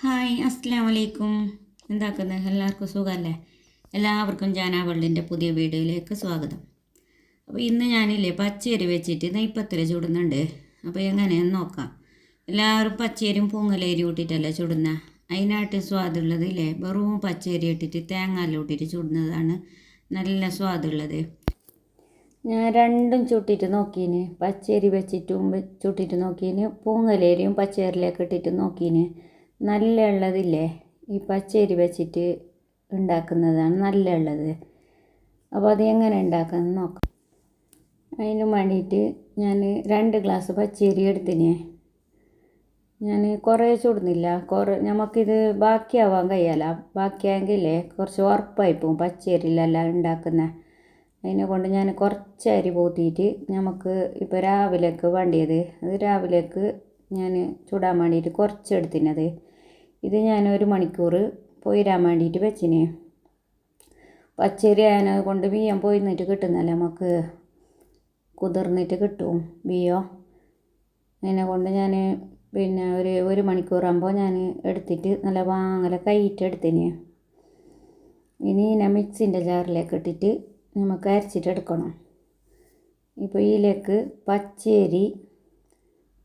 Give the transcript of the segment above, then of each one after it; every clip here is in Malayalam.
ഹായ് അസ്സാം വലൈക്കും എന്താക്കുന്നത് എല്ലാവർക്കും സുഖമല്ലേ എല്ലാവർക്കും ജാനാവള്ളിന്റെ പുതിയ വീഡിയോയിലേക്ക് സ്വാഗതം. അപ്പോൾ ഇന്ന് ഞാനില്ലേ പച്ചരി വെച്ചിട്ട് നെയ്പ്പത്തിൽ ചുടുന്നുണ്ട്. അപ്പോൾ എങ്ങനെയെന്ന് നോക്കാം. എല്ലാവരും പച്ചരിയും പൂങ്ങലേരി ഇട്ടിട്ടല്ലേ ചുടുന്ന? അതിനായിട്ട് സ്വാദുള്ളതില്ലേ? വെറും പച്ചരി ഇട്ടിട്ട് തേങ്ങാലും ചുടുന്നതാണ് നല്ല സ്വാദുള്ളത്. ഞാൻ രണ്ടും ചുട്ടിട്ട് നോക്കീന്. പച്ചരി വെച്ചിട്ടും ചുട്ടിട്ട് നോക്കീന്. പൂങ്ങലേരിയും പച്ചരിയിലേക്ക് ഇട്ടിട്ട് നോക്കീന്. നല്ല ഉള്ളതില്ലേ ഈ പച്ചരി വെച്ചിട്ട് ഉണ്ടാക്കുന്നതാണ് നല്ല ഉള്ളത് അപ്പോൾ അത് എങ്ങനെ ഉണ്ടാക്കാമെന്ന് നോക്കാം. അതിന് വേണ്ടിയിട്ട് ഞാൻ രണ്ട് ഗ്ലാസ് പച്ചരി എടുത്തിന്. ഞാൻ കുറേ ചൂടുന്നില്ല. കുറേ നമുക്കിത് ബാക്കിയാവാൻ കഴിയാല ബാക്കിയായെങ്കിലേ കുറച്ച് ഉറപ്പായി പോകും പച്ചരിയിലെല്ലാം ഉണ്ടാക്കുന്ന. അതിനെ കൊണ്ട് ഞാൻ കുറച്ച് അരി പോത്തിയിട്ട് നമുക്ക് ഇപ്പോൾ രാവിലേക്ക് വേണ്ടിയത്. അത് രാവിലേക്ക് ഞാൻ ചൂടാൻ വേണ്ടിയിട്ട് കുറച്ച് എടുത്തിനത്. ഇത് ഞാൻ ഒരു മണിക്കൂർ പോയിരാൻ വേണ്ടിയിട്ട് വെച്ചിന്. പച്ചരി ആയതിനെ കൊണ്ട് ബിയ്യം പോയി നിന്നിട്ട് കിട്ടുന്നല്ലേ നമുക്ക്? കുതിർന്നിട്ട് കിട്ടും ബിയ്യം അതിനെ കൊണ്ട് ഞാൻ പിന്നെ ഒരു ഒരു മണിക്കൂറാകുമ്പോൾ ഞാൻ എടുത്തിട്ട് നല്ല വാങ്ങല കൈയിട്ട് ഇനി ഞാൻ മിക്സിന്റെ ജാറിലേക്ക് ഇട്ടിട്ട് നമുക്ക് അരച്ചിട്ട് എടുക്കണം. ഇപ്പോൾ ഇതിലേക്ക് പച്ചരി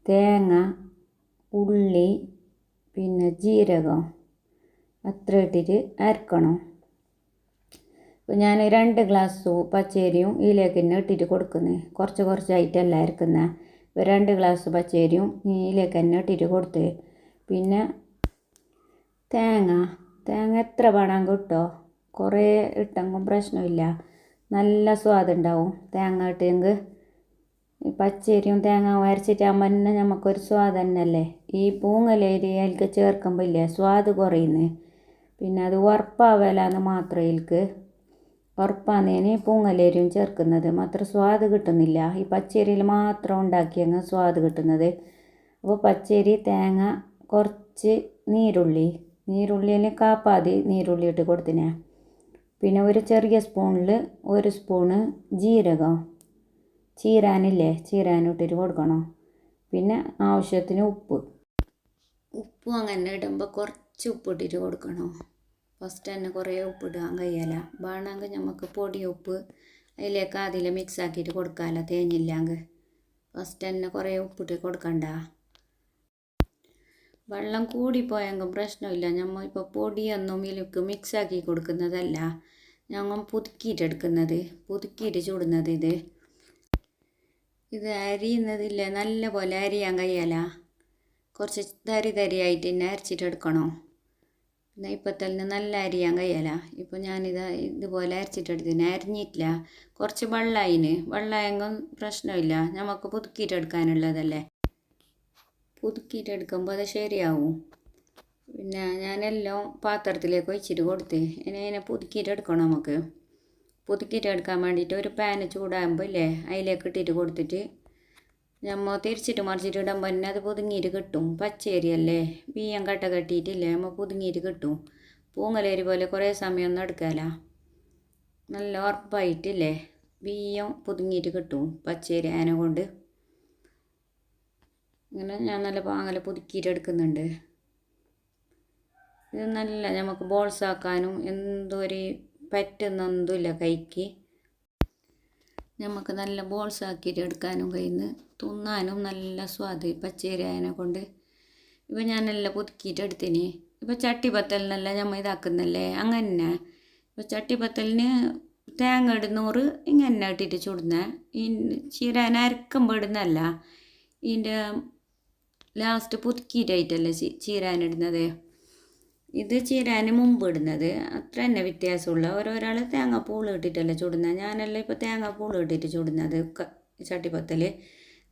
തേങ്ങ ഉള്ളി പിന്നെ ജീരകം അത്ര ഇട്ടിട്ട് അരക്കണം. അപ്പോൾ ഞാൻ രണ്ട് ഗ്ലാസ് പച്ചരിയും ഇതിലേക്ക് തന്നെ ഇട്ടിട്ട് കൊടുക്കുന്നത് കുറച്ച് കുറച്ചായിട്ടല്ല അരക്കുന്നത് ഇപ്പോൾ രണ്ട് ഗ്ലാസ് പച്ചരിയും ഇതിലേക്ക് തന്നെ ഇട്ടിട്ട് കൊടുത്ത്. പിന്നെ തേങ്ങ. തേങ്ങ എത്ര വേണമെങ്കിൽ കിട്ടോ? കുറേ ഇട്ടെങ്കിൽ പ്രശ്നമില്ല നല്ല സ്വാദുണ്ടാവും തേങ്ങ ഇട്ടെങ്കിൽ പച്ചരിയും തേങ്ങ അരച്ചിട്ടാകുമ്പോൾ തന്നെ നമുക്കൊരു സ്വാദ് തന്നെയല്ലേ? ഈ പൂങ്ങലേരി അതിൽക്ക് ചേർക്കുമ്പോൾ ഇല്ലേ സ്വാദ് കുറയുന്നേ. പിന്നെ അത് ഉറപ്പാവലാന്ന് മാത്രം ഇതിൽക്ക് ഉറപ്പാന്നേന് പൂങ്ങലേരിയും ചേർക്കുന്നത്. മാത്രം സ്വാദ് കിട്ടുന്നില്ല. ഈ പച്ചരിയിൽ മാത്രം ഉണ്ടാക്കിയങ്ങ് സ്വാദ് കിട്ടുന്നത്. അപ്പോൾ പച്ചരി തേങ്ങ കുറച്ച് നീരുള്ളി. നീരുള്ളിയിൽ കാപ്പാതി നീരുള്ളി ഇട്ട് കൊടുത്തിനെ. പിന്നെ ഒരു ചെറിയ സ്പൂണിൽ ഒരു സ്പൂണ് ജീരകം. ചീരാനില്ലേ? ചീരാനിട്ടിട്ട് കൊടുക്കണം. പിന്നെ ആവശ്യത്തിന് ഉപ്പ്. ഉപ്പും അങ്ങനെ ഇടുമ്പോൾ കുറച്ച് ഉപ്പ് ഇട്ടിട്ട് കൊടുക്കണം. ഫസ്റ്റ് തന്നെ കുറേ ഉപ്പ് ഇടാൻ കഴിയല വേണമെങ്കിൽ നമുക്ക് പൊടി ഉപ്പ് അതിലേക്ക് അതിൽ മിക്സ് ആക്കിയിട്ട് കൊടുക്കാമല്ലോ തേഞ്ഞില്ലെങ്കിൽ ഫസ്റ്റ് തന്നെ കുറേ ഉപ്പിട്ട് കൊടുക്കണ്ട. വെള്ളം കൂടിപ്പോയെങ്കിൽ പ്രശ്നമില്ല നമ്മൾ ഇപ്പോൾ പൊടിയൊന്നും ഇതിലേക്ക് മിക്സ് ആക്കി കൊടുക്കുന്നതല്ല. ഞങ്ങൾ പുതുക്കിയിട്ടെടുക്കുന്നത് പുതുക്കിയിട്ട് ചൂടുന്നത് ഇത്. ഇത് അരിയുന്നതില്ലേ നല്ല പോലെ അരിയാൻ കഴിയല കുറച്ച് തരി തരിയായിട്ട് തന്നെ അരച്ചിട്ടെടുക്കണോ? എന്നാൽ ഇപ്പത്തലിന് നല്ല അരിയാൻ കഴിയല. ഇപ്പോൾ ഞാനിത് ഇതുപോലെ അരച്ചിട്ടെടുത്തിന് അരിഞ്ഞിട്ടില്ല. കുറച്ച് വെള്ളമായിന് വെള്ളമായെങ്കിൽ പ്രശ്നമില്ല. നമുക്ക് പുതുക്കിയിട്ടെടുക്കാനുള്ളതല്ലേ പുതുക്കിയിട്ടെടുക്കുമ്പോൾ അത് ശരിയാവും. പിന്നെ ഞാനെല്ലാം പാത്രത്തിലേക്ക് ഒഴിച്ചിട്ട് കൊടുത്ത് ഇനി അതിനെ പുതുക്കിയിട്ടെടുക്കണം നമുക്ക്? പുതുക്കിയിട്ടെടുക്കാൻ വേണ്ടിയിട്ട് ഒരു പാന് ചൂടാകുമ്പോൾ ഇല്ലേ? അതിലേക്ക് ഇട്ടിട്ട് കൊടുത്തിട്ട് നമ്മൾ തിരിച്ചിട്ട് മറിച്ചിട്ട് ഇടുമ്പോൾ അത് പുതുങ്ങിയിട്ട് കിട്ടും. പച്ചേരിയല്ലേ? ബിയ്യം കട്ട കെട്ടിയിട്ടില്ലേ? നമ്മൾ പുതുങ്ങിയിട്ട് കിട്ടും. പൂങ്ങലേരി പോലെ കുറേ സമയമൊന്നും എടുക്കാല. നല്ല ഉറപ്പായിട്ടില്ലേ? ബിയ്യം പുതുങ്ങിയിട്ട് കിട്ടും പച്ചേരി ആന കൊണ്ട്. ഇങ്ങനെ ഞാൻ നല്ല പാങ്ങല പുതുക്കിയിട്ട് എടുക്കുന്നുണ്ട്. ഇത് നല്ല നമുക്ക് ബോൾസാക്കാനും എന്തോ ഒരു പറ്റുന്നൊന്നുമില്ല കൈക്ക്. നമുക്ക് നല്ല ബോൾസ് ആക്കിയിട്ട് എടുക്കാനും കഴിയുന്നു. തിന്നാനും നല്ല സ്വാദ് പച്ചരി ആയതിനെ കൊണ്ട്. ഇപ്പം ഞാനെല്ലാം പുതുക്കിയിട്ട് എടുത്തിന്. ഇപ്പം ചട്ടിപ്പത്തലിനല്ല നമ്മൾ ഇതാക്കുന്നല്ലേ? അങ്ങനെ ഇപ്പം ചട്ടിപ്പത്തലിന് തേങ്ങ ഇടുന്നൂറ് ഇങ്ങനെ ഇട്ടിട്ട് ചുടുന്ന. ഈ ചീരാൻ അരക്കുമ്പോൾ ഇടുന്നല്ല ഇതിന്റെ ലാസ്റ്റ് പുതുക്കിയിട്ടായിട്ടല്ലേ ചീരാനിടുന്നത് ഇത് ചീരാൻ മുമ്പ് ഇടുന്നത് അത്ര തന്നെ വ്യത്യാസമുള്ള ഓരോരാൾ തേങ്ങാപ്പൂൾ ഇട്ടിട്ടല്ലേ ചുടുന്നത്. ഞാനല്ല ഇപ്പോൾ തേങ്ങാപ്പൂൾ ഇട്ടിട്ട് ചുടുന്നത്. ചട്ടിപ്പത്തൽ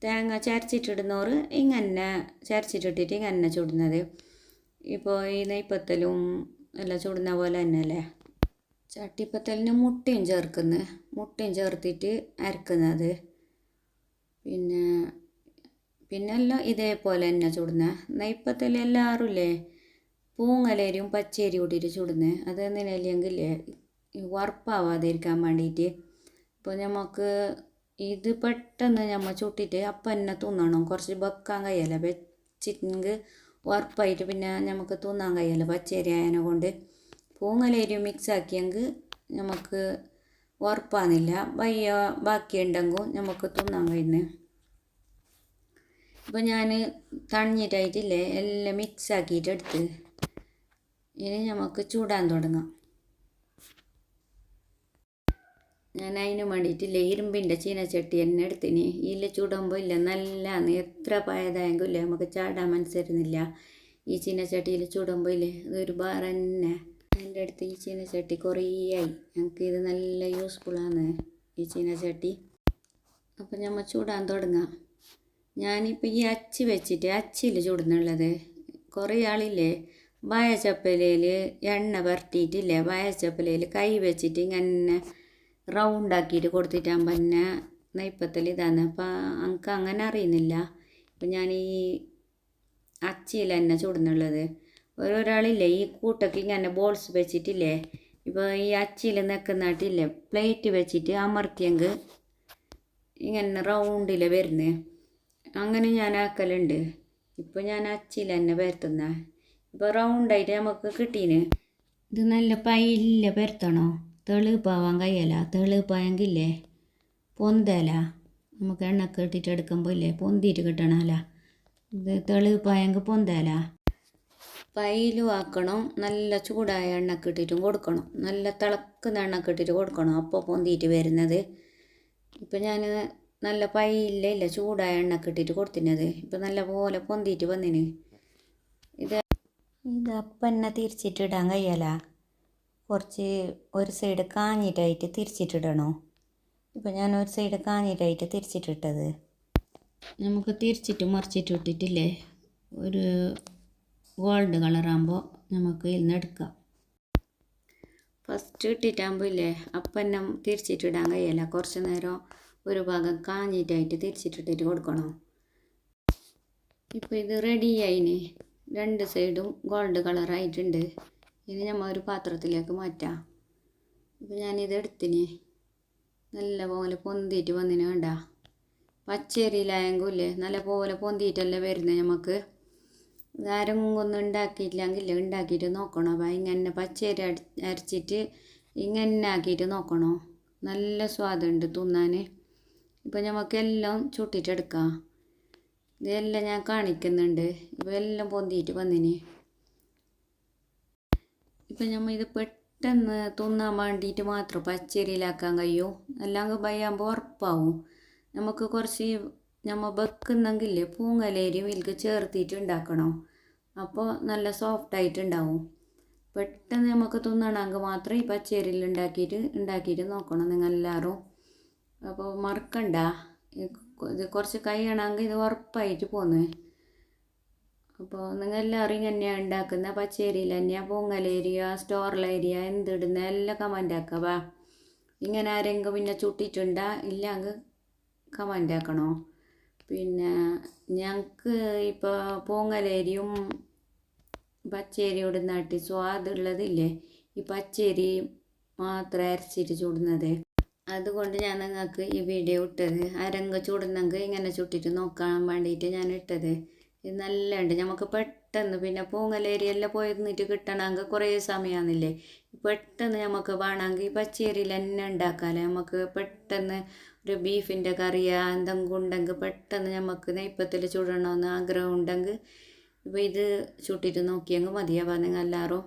തേങ്ങ ചരച്ചിട്ടിടുന്നവർ ഇങ്ങനെ ചരച്ചിട്ടിട്ടിട്ട് ഇങ്ങനെ ചുടുന്നത്. ഇപ്പോൾ ഈ നെയ്പ്പത്തലും എല്ലാം ചുടുന്ന പോലെ തന്നെയല്ലേ? ചട്ടിപ്പത്തലിന് മുട്ടയും ചേർക്കുന്നു. മുട്ടയും ചേർത്തിട്ട് അരക്കുന്നത്. പിന്നെ പിന്നെ എല്ലാം ഇതേപോലെ തന്നെ ചുടുന്ന നെയ്പ്പത്തൽ എല്ലാവരും ഇല്ലേ? പൂങ്ങലേരിയും പച്ചരി കൂട്ടിയിട്ട് ചുടുന്നത് അത് എന്തിനല്ലെങ്കിലേ ഈ വറുപ്പാവാതിരിക്കാൻ വേണ്ടിയിട്ട് ഇപ്പോൾ നമുക്ക് ഇത് പെട്ടെന്ന് നമ്മൾ ചുട്ടിട്ട് അപ്പം തന്നെ തിന്നണം. കുറച്ച് വെക്കാൻ കഴിയല്ല. വെച്ചിട്ടെങ്കിൽ ഉറപ്പായിട്ട് പിന്നെ നമുക്ക് തിന്നാൻ കഴിയില്ല പച്ചരി ആയതിനെ കൊണ്ട്. പൂങ്ങലരിയും മിക്സ് ആക്കിയെങ്കിൽ നമുക്ക് ഉറപ്പാന്നില്ല വയ്യ ബാക്കിയുണ്ടെങ്കിൽ നമുക്ക് തിന്നാൻ കഴിയുന്നത് ഇപ്പോൾ ഞാൻ തണിഞ്ഞിട്ടായിട്ടില്ലേ എല്ലാം മിക്സ് ആക്കിയിട്ട് എടുത്ത്. ഇനി നമുക്ക് ചൂടാൻ തുടങ്ങാം. ഞാൻ അതിന് വേണ്ടിയിട്ട് ഇരുമ്പിന്റെ ചീനച്ചട്ടി തന്നെ എടുത്തിന്. ഇല്ല ചൂടുമ്പോൾ ഇല്ല. നല്ലതാണ് എത്ര പായതായെങ്കിലും ഇല്ല നമുക്ക് ചാടാൻ മനസ്സിരുന്നില്ല ഈ ചീനച്ചട്ടിയിൽ ചൂടുമ്പോൾ ഇല്ലേ ഇതൊരു ബാർ തന്നെ. എന്റെ അടുത്ത് ഈ ചീനച്ചട്ടി കുറേ ആയി. ഞങ്ങൾക്ക് ഇത് നല്ല യൂസ്ഫുള്ളാണ് ഈ ചീനച്ചട്ടി. അപ്പം നമ്മൾ ചൂടാൻ തുടങ്ങാം. ഞാനിപ്പോൾ ഈ അച്ചി വെച്ചിട്ട് അച്ചിയിൽ ചൂടുന്നുള്ളത്? കുറേ ആളില്ലേ വായച്ചപ്പലയിൽ എണ്ണ പുരട്ടിയിട്ടില്ലേ വായച്ചപ്പലയിൽ കൈ വെച്ചിട്ട് ഇങ്ങനെ റൗണ്ട് ആക്കിയിട്ട് കൊടുത്തിട്ടാകുമ്പോൾ തന്നെ നെയ്പ്പത്തിൽ ഇതാണ് അപ്പം എനിക്ക് അങ്ങനെ അറിയുന്നില്ല. അപ്പം ഞാൻ ഈ അച്ചിയിൽ തന്നെ ചുടുന്നുള്ളത് ഓരോരാളില്ലേ ഈ കൂട്ടൊക്കെ ഇങ്ങനെ ബോൾസ് വെച്ചിട്ടില്ലേ? ഇപ്പോൾ ഈ അച്ചിയിൽ നിൽക്കുന്നിട്ടില്ലേ പ്ലേറ്റ് വെച്ചിട്ട് അമർത്തിയെങ്കിൽ ഇങ്ങനെ റൗണ്ടിൽ വരുന്നത് അങ്ങനെ ഞാൻ ആക്കലുണ്ട്. ഇപ്പോൾ ഞാൻ അച്ചിയിൽ തന്നെ പരത്തുന്ന. ഇപ്പോൾ റൗണ്ടായിട്ട് നമുക്ക് കിട്ടീന്. ഇത് നല്ല പൈല്ല പരത്തണോ? തെളിപ്പാവാൻ കഴിയല തെളിപ്പായെങ്കില്ലേ പൊന്തല. നമുക്ക് എണ്ണക്ക് ഇട്ടിട്ട് എടുക്കുമ്പോൾ ഇല്ലേ പൊന്തിയിട്ട് കിട്ടണമല്ല ഇത് തെളിപ്പായെങ്കിൽ പൊന്തല. പൈലും ആക്കണം. നല്ല ചൂടായ എണ്ണക്ക് ഇട്ടിട്ടും കൊടുക്കണം. നല്ല തിളക്കുന്ന എണ്ണക്ക് ഇട്ടിട്ട് കൊടുക്കണം. അപ്പോൾ പൊന്തിയിട്ട് വരുന്നത്. ഇപ്പം ഞാൻ നല്ല പൈയില്ല ഇല്ല ചൂടായ എണ്ണക്ക് ഇട്ടിട്ട് കൊടുത്തിനത്. ഇപ്പം നല്ല പോലെ പൊന്തിയിട്ട് വന്നിന്. ഇത് അപ്പം എന്നെ തിരിച്ചിട്ടിടാൻ കഴിയല. കുറച്ച് ഒരു സൈഡ് കാഞ്ഞിട്ടായിട്ട് തിരിച്ചിട്ടിടണോ? ഇപ്പം ഞാൻ ഒരു സൈഡ് കാഞ്ഞിട്ടായിട്ട് തിരിച്ചിട്ടിട്ടത്. നമുക്ക് തിരിച്ചിട്ട് മറിച്ചിട്ട് ഇട്ടിട്ടില്ലേ? ഒരു ഗോൾഡ് കളറാകുമ്പോൾ നമുക്ക് ഇന്ന് എടുക്കാം. ഫസ്റ്റ് ഇട്ടിട്ടാകുമ്പോൾ ഇല്ലേ? അപ്പം എന്നെ തിരിച്ചിട്ടിടാൻ കഴിയല്ല കുറച്ച് നേരം ഒരു ഭാഗം കാഞ്ഞിട്ടായിട്ട് തിരിച്ചിട്ടിട്ടിട്ട് കൊടുക്കണം? ഇപ്പോൾ ഇത് റെഡി ആയിന്. രണ്ട് സൈഡും ഗോൾഡ് കളറായിട്ടുണ്ട് ഇനി നമ്മൾ ഒരു പാത്രത്തിലേക്ക് മാറ്റാം. ഇപ്പം ഞാനിത് എടുത്തിന്. നല്ല പോലെ പൊന്തിയിട്ട് വന്നിന് വേണ്ട പച്ചരിയിലായെങ്കിലേ നല്ല പോലെ പൊന്തിയിട്ടല്ലേ വരുന്നത് നമുക്ക് ആരെങ്കിലും ഒന്നും ഉണ്ടാക്കിയിട്ടില്ലെങ്കിൽ ഉണ്ടാക്കിയിട്ട് നോക്കണം? അപ്പം ഇങ്ങനെ പച്ചരി അരച്ചിട്ട് ഇങ്ങനെ ആക്കിയിട്ട് നോക്കണോ? നല്ല സ്വാദുണ്ട് തിന്നാൻ ഇപ്പം നമുക്കെല്ലാം ചുട്ടിട്ടെടുക്കാം. ഇതെല്ലാം ഞാൻ കാണിക്കുന്നുണ്ട്. ഇവയെല്ലാം പൊന്തിയിട്ട് വന്നിന്. ഇപ്പം നമ്മൾ ഇത് പെട്ടെന്ന് തിന്നാൻ വേണ്ടിയിട്ട് മാത്രം പച്ചരിയിലാക്കാൻ കഴിയും. അല്ലെങ്കിൽ ഭയാകുമ്പോൾ ഉറപ്പാവും. നമുക്ക് കുറച്ച് നമ്മൾ വെക്കുന്നെങ്കിൽ പൂങ്ങലേരിയും ഇതിൽക്ക് ചേർത്തിട്ട് ഉണ്ടാക്കണം അപ്പോൾ നല്ല സോഫ്റ്റായിട്ട് ഉണ്ടാവും പെട്ടെന്ന് നമുക്ക് തിന്നണമെങ്കിൽ മാത്രം ഈ പച്ചരിയിൽ ഉണ്ടാക്കിയിട്ട് ഉണ്ടാക്കിയിട്ട് നോക്കണം നിങ്ങൾ എല്ലാവരും അപ്പോൾ മറക്കണ്ട. ഇത് കുറച്ച് കഴിയണമെങ്കിൽ ഇത് ഉറപ്പായിട്ട് പോന്നേ. അപ്പോൾ നിങ്ങൾ എല്ലാവരും ഇങ്ങനെയാണ് ഉണ്ടാക്കുന്ന? പച്ചേരിയിൽ തന്നെയാണ് പൊങ്ങലേരിയ സ്റ്റോറിലേരിയ എന്തിടുന്ന? എല്ലാം കമന്റ് ആക്കുക വാ. ഇങ്ങനെ ആരെങ്കിലും പിന്നെ ചുട്ടിട്ടുണ്ടാ? ഇല്ലെങ്കിൽ കമന്റ് ആക്കണോ? പിന്നെ ഞങ്ങൾക്ക് ഇപ്പോൾ പൊങ്ങലേരിയും പച്ചേരി ഇടുന്നാട്ടി സ്വാദുള്ളതില്ലേ ഈ പച്ചേരി മാത്രം അരച്ചിട്ട് ചുടുന്നത്. അതുകൊണ്ട് ഞാൻ നിങ്ങൾക്ക് ഈ വീഡിയോ ഇട്ടത്. അരങ്ങ ചൂടുന്നെങ്കിൽ ഇങ്ങനെ ചുട്ടിട്ട് നോക്കാൻ വേണ്ടിയിട്ട് ഞാൻ ഇട്ടത്. ഇത് നല്ല ഉണ്ട് നമുക്ക് പെട്ടെന്ന് പിന്നെ പൂങ്ങലേരിയെല്ലാം പോയി നിന്നിട്ട് കിട്ടണമെങ്കിൽ കുറേ സമയമാണെന്നില്ലേ പെട്ടെന്ന് നമുക്ക് വേണമെങ്കിൽ ഈ പച്ചേരിയിൽ തന്നെ ഉണ്ടാക്കാമല്ലേ നമുക്ക് പെട്ടെന്ന് ഒരു ബീഫിന്റെ കറിയോ എന്തെങ്കിലും ഉണ്ടെങ്കിൽ പെട്ടെന്ന് നമുക്ക് നെയ്പ്പത്തിൽ ചുടണമെന്ന് ആഗ്രഹം ഉണ്ടെങ്കിൽ ഇപ്പോൾ ഇത് ചുട്ടിട്ട് നോക്കിയെങ്കിൽ മതിയാവാ നിങ്ങൾ എല്ലാവരും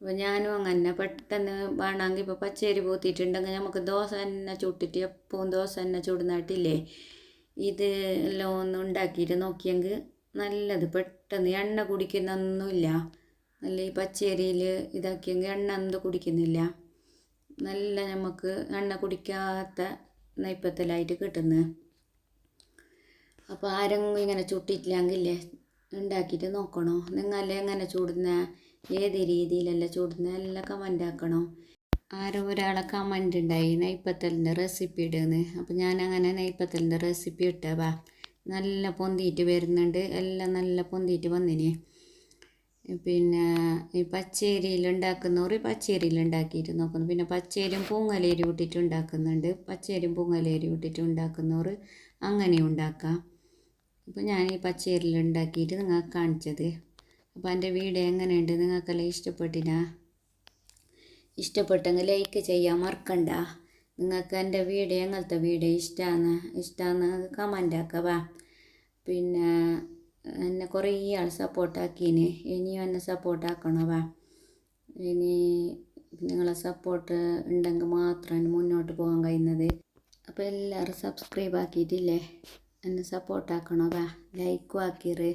അപ്പോൾ ഞാനും അങ്ങനെ പെട്ടെന്ന് വേണമെങ്കിൽ ഇപ്പോൾ പച്ചരി പൂത്തിയിട്ടുണ്ടെങ്കിൽ നമുക്ക് ദോശ തന്നെ ചുട്ടിട്ട് എപ്പോഴും ദോശ തന്നെ ചുടുന്നായിട്ടില്ലേ ഇത് എല്ലാം ഒന്ന് ഉണ്ടാക്കിയിട്ട് നോക്കിയെങ്കിൽ നല്ലത്. പെട്ടെന്ന് എണ്ണ കുടിക്കുന്നൊന്നുമില്ല. നല്ല ഈ പച്ചരിയിൽ ഇതാക്കിയെങ്കിൽ എണ്ണ എന്ത് കുടിക്കുന്നില്ല. നല്ല നമുക്ക് എണ്ണ കുടിക്കാത്ത നെയ്പ്പത്തലായിട്ട് കിട്ടുന്നത് അപ്പോൾ ആരെങ്കിലും ഇങ്ങനെ ചുട്ടിട്ടില്ലെങ്കിൽ ഉണ്ടാക്കിയിട്ട് നോക്കണോ? നിങ്ങൾ എങ്ങനെ ചൂടുന്ന? ഏത് രീതിയിലല്ല ചൂടുന്ന എല്ലാം കമന്റ് ആക്കണം? ആരോ ഒരാളെ കമന്റ് ഉണ്ടായി നെയ്പ്പത്തലിന്റെ റെസിപ്പി ഇടുന്ന്. അപ്പോൾ ഞാൻ അങ്ങനെ നെയ്പ്പത്തലിന്റെ റെസിപ്പി ഇട്ടവാ നല്ല പൊന്തിയിട്ട് വരുന്നുണ്ട്. എല്ലാം നല്ല പൊന്തിയിട്ട് വന്നിന്. പിന്നെ ഈ പച്ചേരിയിൽ ഉണ്ടാക്കുന്നവർ പച്ചേരിയിൽ ഉണ്ടാക്കിയിട്ട് നോക്കുന്നു. പിന്നെ പച്ചേരിയും പൂങ്ങലേരി ഇട്ടിട്ട് ഉണ്ടാക്കുന്നുണ്ട്. പച്ചേരിയും പൂങ്ങലേരി ഇട്ടിട്ട് ഉണ്ടാക്കുന്നവർ അങ്ങനെ ഉണ്ടാക്കാം. ഇപ്പോൾ ഞാൻ ഈ പച്ചേരിയിൽ ഉണ്ടാക്കിയിട്ട് നിങ്ങൾക്ക് കാണിച്ചത്. അപ്പോൾ എന്റെ വീഡിയോ എങ്ങനെയുണ്ട്? നിങ്ങൾക്കെല്ലാം ഇഷ്ടപ്പെട്ടിനാ? ഇഷ്ടപ്പെട്ടെങ്കിൽ ലൈക്ക് ചെയ്യാൻ മറക്കണ്ട. നിങ്ങൾക്ക് എന്റെ വീഡിയോ എങ്ങനത്തെ വീഡിയോ ഇഷ്ടമാണ് ഇഷ്ടമാണ് കമന്റ് പിന്നെ എന്നെ കുറേ ആൾ സപ്പോർട്ടാക്കീന് ഇനിയും എന്നെ സപ്പോർട്ടാക്കണവാ ഇനി നിങ്ങളെ സപ്പോർട്ട് ഉണ്ടെങ്കിൽ മാത്രമാണ് മുന്നോട്ട് പോകാൻ കഴിയുന്നത്. അപ്പോൾ എല്ലാവരും സബ്സ്ക്രൈബ് ആക്കിയിട്ടില്ലേ? എന്നെ സപ്പോർട്ടാക്കണവാ ലൈക്കും ആക്കിയത്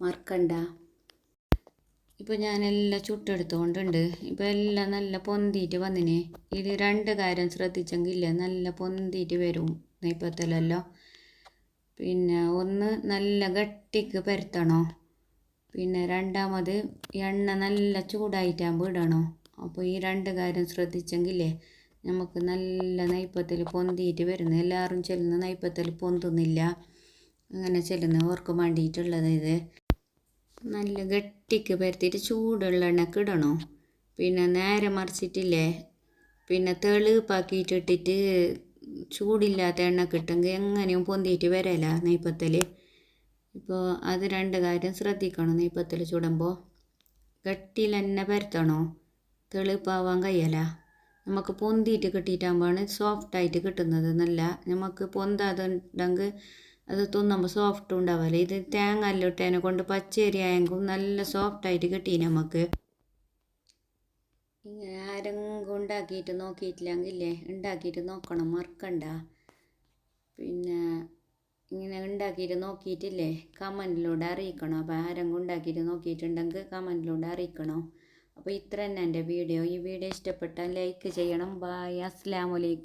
മറക്കണ്ട. ഇപ്പോൾ ഞാനെല്ലാം ചുട്ടെടുത്തുകൊണ്ടുണ്ട് ഇപ്പോൾ എല്ലാം നല്ല പൊന്തിയിട്ട് വന്നിന്. ഇതിൽ രണ്ട് കാര്യം ശ്രദ്ധിച്ചെങ്കിലേ നല്ല പൊന്തിയിട്ട് വരും നെയ്പ്പത്തലല്ലോ പിന്നെ ഒന്ന് നല്ല ഗട്ടിക്ക് പരത്തണോ. പിന്നെ രണ്ടാമത് എണ്ണ നല്ല ചൂടായിട്ടാകുമ്പോൾ ഇടണോ. അപ്പോൾ ഈ രണ്ട് കാര്യം ശ്രദ്ധിച്ചെങ്കിലേ നമുക്ക് നല്ല നെയ്പ്പത്തിൽ പൊന്തിയിട്ട് വരുന്നു. എല്ലാവരും ചെല്ലുന്ന നെയ്പ്പത്തിൽ പൊന്തുന്നില്ല. അങ്ങനെ ചെല്ലുന്ന ഓർക്ക് വേണ്ടിയിട്ടുള്ളത് ഇത്. നല്ല ഗട്ടിക്ക് പരത്തിയിട്ട് ചൂടുള്ള എണ്ണക്ക് ഇടണോ? പിന്നെ നേരെ മറിച്ചിട്ടില്ലേ? പിന്നെ തെളിപ്പാക്കിയിട്ടിട്ടിട്ട് ചൂടില്ലാത്ത എണ്ണ കിട്ടുമെങ്കിൽ എങ്ങനെയും പൊന്തിയിട്ട് വരല നെയ്പ്പത്തൽ ഇപ്പോൾ അത് രണ്ട് കാര്യം ശ്രദ്ധിക്കണം നെയ്പ്പത്തൽ ചുടുമ്പോൾ ഗട്ടിയിൽ തന്നെ പരത്തണോ? തെളിപ്പാവാൻ കഴിയല. നമുക്ക് പൊന്തിയിട്ട് കിട്ടിയിട്ടാകുമ്പോഴാണ് സോഫ്റ്റായിട്ട് കിട്ടുന്നത് നല്ല നമുക്ക് പൊന്താതെ അത് തിന്നുമ്പോൾ സോഫ്റ്റ് ഉണ്ടാവില്ല? ഇത് തേങ്ങ എല്ലാം കൊണ്ട് പച്ചരി ആയെങ്കിൽ നല്ല സോഫ്റ്റായിട്ട് കിട്ടി നമുക്ക് ഇങ്ങനെ ആരെങ്കിലും ഉണ്ടാക്കിയിട്ട് നോക്കിയിട്ടില്ലെങ്കിലേ ഉണ്ടാക്കിയിട്ട് നോക്കണം മറക്കണ്ട. പിന്നെ ഇങ്ങനെ ഉണ്ടാക്കിയിട്ട് നോക്കിയിട്ടില്ലേ കമന്റിലൂടെ അറിയിക്കണം. അപ്പോൾ ആരെങ്കിലും ഉണ്ടാക്കിയിട്ട് നോക്കിയിട്ടുണ്ടെങ്കിൽ കമന്റിലൂടെ അറിയിക്കണം. അപ്പോൾ ഇത്ര തന്നെ എന്റെ വീഡിയോ. ഈ വീഡിയോ ഇഷ്ടപ്പെട്ടാൽ ലൈക്ക് ചെയ്യണം. ബായ് അസ്സാം വലൈക്കും